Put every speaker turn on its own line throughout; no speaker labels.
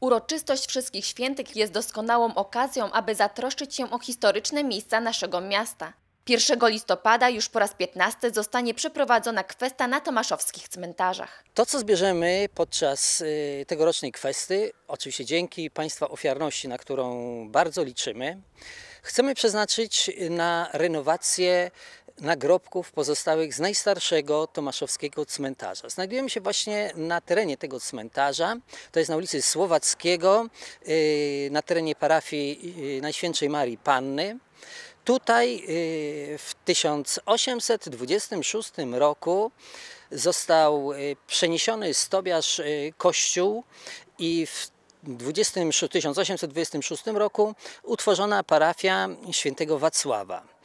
Uroczystość Wszystkich Świętych jest doskonałą okazją, aby zatroszczyć się o historyczne miejsca naszego miasta. 1 listopada już po raz 15 zostanie przeprowadzona kwesta na tomaszowskich cmentarzach.
To, co zbierzemy podczas y, tegorocznej kwesty, oczywiście dzięki Państwa ofiarności, na którą bardzo liczymy, chcemy przeznaczyć na renowację nagrobków pozostałych z najstarszego tomaszowskiego cmentarza. Znajdujemy się właśnie na terenie tego cmentarza, to jest na ulicy Słowackiego, y, na terenie parafii y, Najświętszej Marii Panny. Tutaj y, w 1826 roku został przeniesiony z Tobiasz y, kościół i w 20, 1826 roku utworzona parafia świętego Wacława.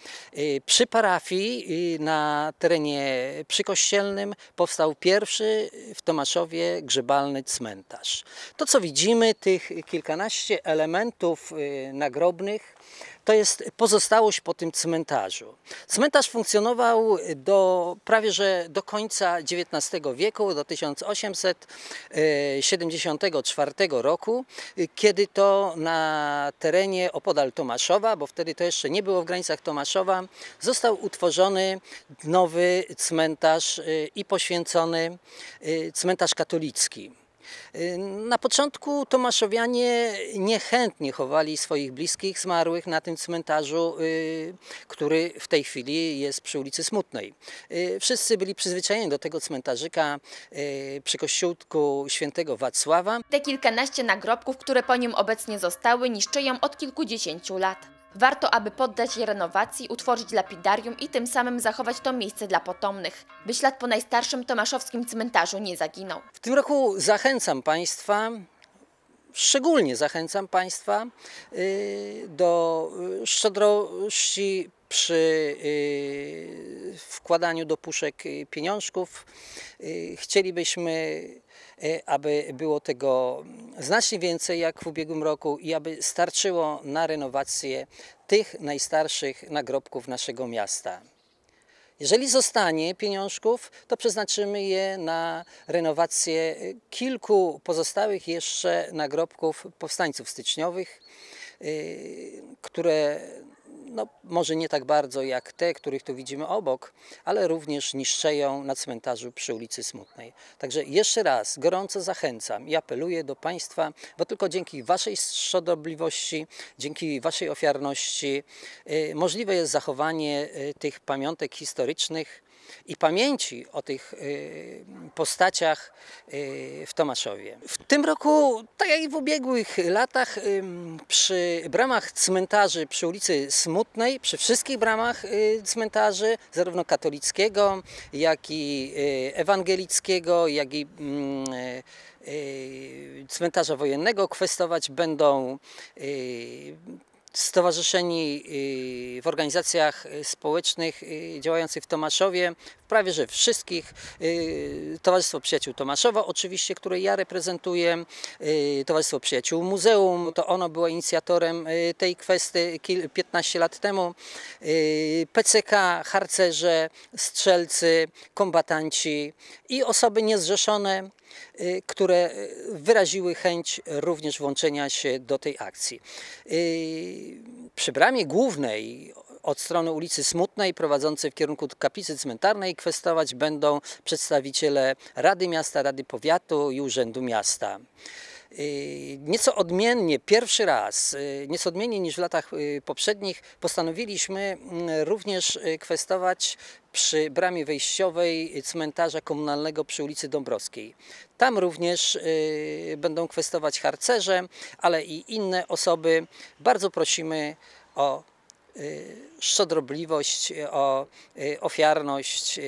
Przy parafii na terenie przykościelnym powstał pierwszy w Tomaszowie grzebalny cmentarz. To co widzimy, tych kilkanaście elementów nagrobnych, to jest pozostałość po tym cmentarzu. Cmentarz funkcjonował do prawie że do końca XIX wieku, do 1874 roku, kiedy to na terenie opodal Tomaszowa, bo wtedy to jeszcze nie było w granicach Tomaszowa, został utworzony nowy cmentarz y, i poświęcony y, cmentarz katolicki. Na początku Tomaszowianie niechętnie chowali swoich bliskich zmarłych na tym cmentarzu, y, który w tej chwili jest przy ulicy Smutnej. Y, wszyscy byli przyzwyczajeni do tego cmentarzyka y, przy kościółku świętego Wacława.
Te kilkanaście nagrobków, które po nim obecnie zostały, niszczeją od kilkudziesięciu lat. Warto, aby poddać je renowacji, utworzyć lapidarium i tym samym zachować to miejsce dla potomnych, by ślad po najstarszym tomaszowskim cmentarzu nie zaginął.
W tym roku zachęcam Państwa, szczególnie zachęcam Państwa y, do y, szczodrości przy y, wkładaniu do puszek pieniążków. Chcielibyśmy, aby było tego znacznie więcej jak w ubiegłym roku i aby starczyło na renowację tych najstarszych nagrobków naszego miasta. Jeżeli zostanie pieniążków, to przeznaczymy je na renowację kilku pozostałych jeszcze nagrobków powstańców styczniowych, y, które no, może nie tak bardzo jak te, których tu widzimy obok, ale również niszczeją na cmentarzu przy ulicy Smutnej. Także jeszcze raz gorąco zachęcam i apeluję do Państwa, bo tylko dzięki Waszej szczodrobliwości, dzięki Waszej ofiarności y, możliwe jest zachowanie y, tych pamiątek historycznych, i pamięci o tych y, postaciach y, w Tomaszowie. W tym roku, tak jak i w ubiegłych latach, przy bramach cmentarzy przy ulicy Smutnej, przy wszystkich bramach y, cmentarzy, zarówno katolickiego, jak i ewangelickiego, jak i mm, cmentarza wojennego kwestować będą stowarzyszeni y, w organizacjach y, społecznych y, działających w Tomaszowie, prawie że wszystkich. Towarzystwo Przyjaciół Tomaszowa, oczywiście, które ja reprezentuję, Towarzystwo Przyjaciół Muzeum, to ono było inicjatorem tej kwestii 15 lat temu. PCK, harcerze, strzelcy, kombatanci i osoby niezrzeszone, które y, wyraziły chęć również włączenia się do tej akcji. Y, przy bramie głównej od strony ulicy Smutnej prowadzącej w kierunku kaplicy cmentarnej kwestować będą przedstawiciele Rady Miasta, Rady Powiatu i Urzędu Miasta. Y, nieco odmiennie, pierwszy raz, y, nieco odmiennie niż w latach y, poprzednich, postanowiliśmy mm, również kwestować przy bramie wejściowej cmentarza komunalnego przy ulicy Dąbrowskiej. Tam również będą kwestować harcerze, ale i inne osoby. Bardzo prosimy o szczodrobliwość, y, o y, ofiarność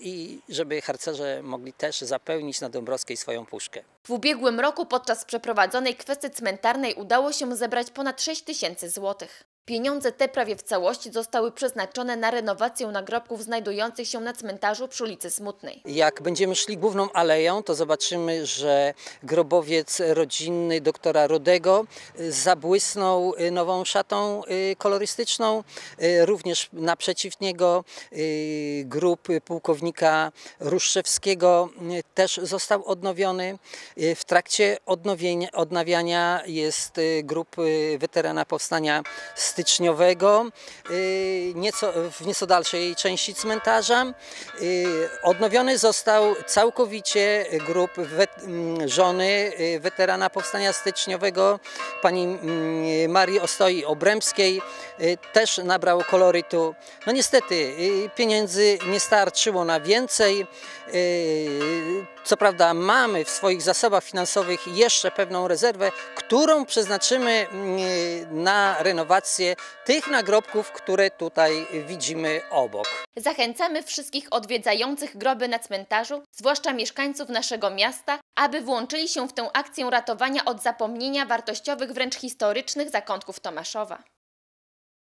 i żeby harcerze mogli też zapełnić na Dąbrowskiej swoją puszkę.
W ubiegłym roku podczas przeprowadzonej kwestii cmentarnej udało się zebrać ponad 6 tysięcy złotych. Pieniądze te prawie w całości zostały przeznaczone na renowację nagrobków znajdujących się na cmentarzu przy ulicy Smutnej.
Jak będziemy szli główną aleją, to zobaczymy, że grobowiec rodzinny doktora Rodego y, zabłysnął y, nową szatą y, kolorystyczną. Również naprzeciw niego grób pułkownika Ruszczewskiego też został odnowiony. W trakcie odnawiania jest grób weterana powstania styczniowego y, nieco, w nieco dalszej części cmentarza. Y, Odnowiony został całkowicie grób wet, m, żony y, weterana powstania styczniowego, pani mm, Marii Ostoi Obremskiej. Też nabrał kolorytu. No niestety pieniędzy nie starczyło na więcej. Co prawda mamy w swoich zasobach finansowych jeszcze pewną rezerwę, którą przeznaczymy mm, na renowację tych nagrobków, które tutaj widzimy obok.
Zachęcamy wszystkich odwiedzających groby na cmentarzu, zwłaszcza mieszkańców naszego miasta, aby włączyli się w tę akcję ratowania od zapomnienia wartościowych, wręcz historycznych zakątków Tomaszowa.